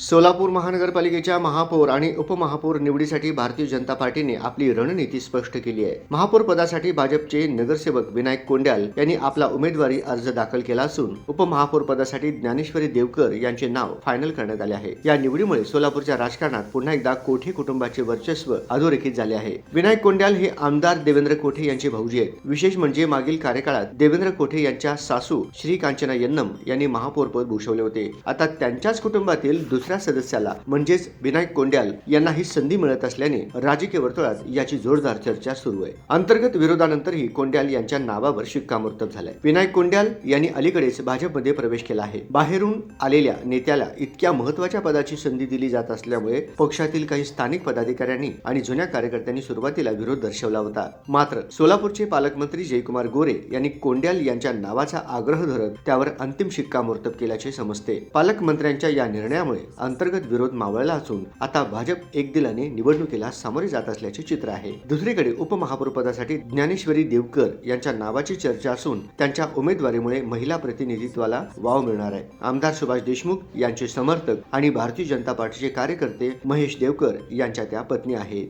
सोलापूर महानगरपालिकेच्या महापौर आणि उपमहापौर निवडीसाठी भारतीय जनता पार्टीने आपली रणनीती स्पष्ट केली आहे. महापौर पदासाठी भाजपचे नगरसेवक विनायक कोंड्याल यांनी आपला उमेदवारी अर्ज दाखल केला असून उपमहापौर पदासाठी ज्ञानेश्वरी देवकर यांचे नाव फायनल करण्यात आले आहे. या निवडीमुळे सोलापूरच्या राजकारणात पुन्हा एकदा कोठे कुटुंबाचे वर्चस्व अधोरेखित झाले आहे. विनायक कोंड्याल हे आमदार देवेंद्र कोठे यांचे भाऊजी आहेत. विशेष म्हणजे मागील कार्यकाळात देवेंद्र कोठे यांच्या सासू श्री कांचना यन्नम यांनी महापौरपद भूषवले होते. आता त्यांच्याच कुटुंबातील दुसऱ्या सदस्याला म्हणजेच विनायक कोंड्याल यांना ही संधी मिळत असल्याने राजकीय वर्तुळात याची जोरदार चर्चा सुरू आहे. अंतर्गत विरोधानंतरही कोंड्याल यांच्या नावावर शिक्कामोर्तब झालंय. विनायक कोंड्याल यांनी अलीकडेच भाजपमध्ये प्रवेश केला आहे. बाहेरून आलेल्या नेत्याला इतक्या महत्त्वाच्या पदाची संधी दिली जात असल्यामुळे पक्षातील काही स्थानिक पदाधिकाऱ्यांनी आणि जुन्या कार्यकर्त्यांनी सुरुवातीला विरोध दर्शवला होता. मात्र सोलापूरचे पालकमंत्री जयकुमार गोरे यांनी कोंड्याल यांच्या नावाचा आग्रह धरत त्यावर अंतिम शिक्कामोर्तब केल्याचे समजते. पालकमंत्र्यांच्या या निर्णयामुळे अंतर्गत विरोध मावळला असून आता भाजप एकदिलाने निवडणुकीला सामोरे जात असल्याचे चित्र आहे. दुसरीकडे उपमहापौरपदासाठी ज्ञानेश्वरी देवकर यांच्या नावाची चर्चा असून त्यांच्या उमेदवारीमुळे महिला प्रतिनिधित्वाला वाव मिळणार आहे. आमदार सुभाष देशमुख यांचे समर्थक आणि भारतीय जनता पार्टीचे कार्यकर्ते महेश देवकर यांच्या त्या पत्नी आहेत.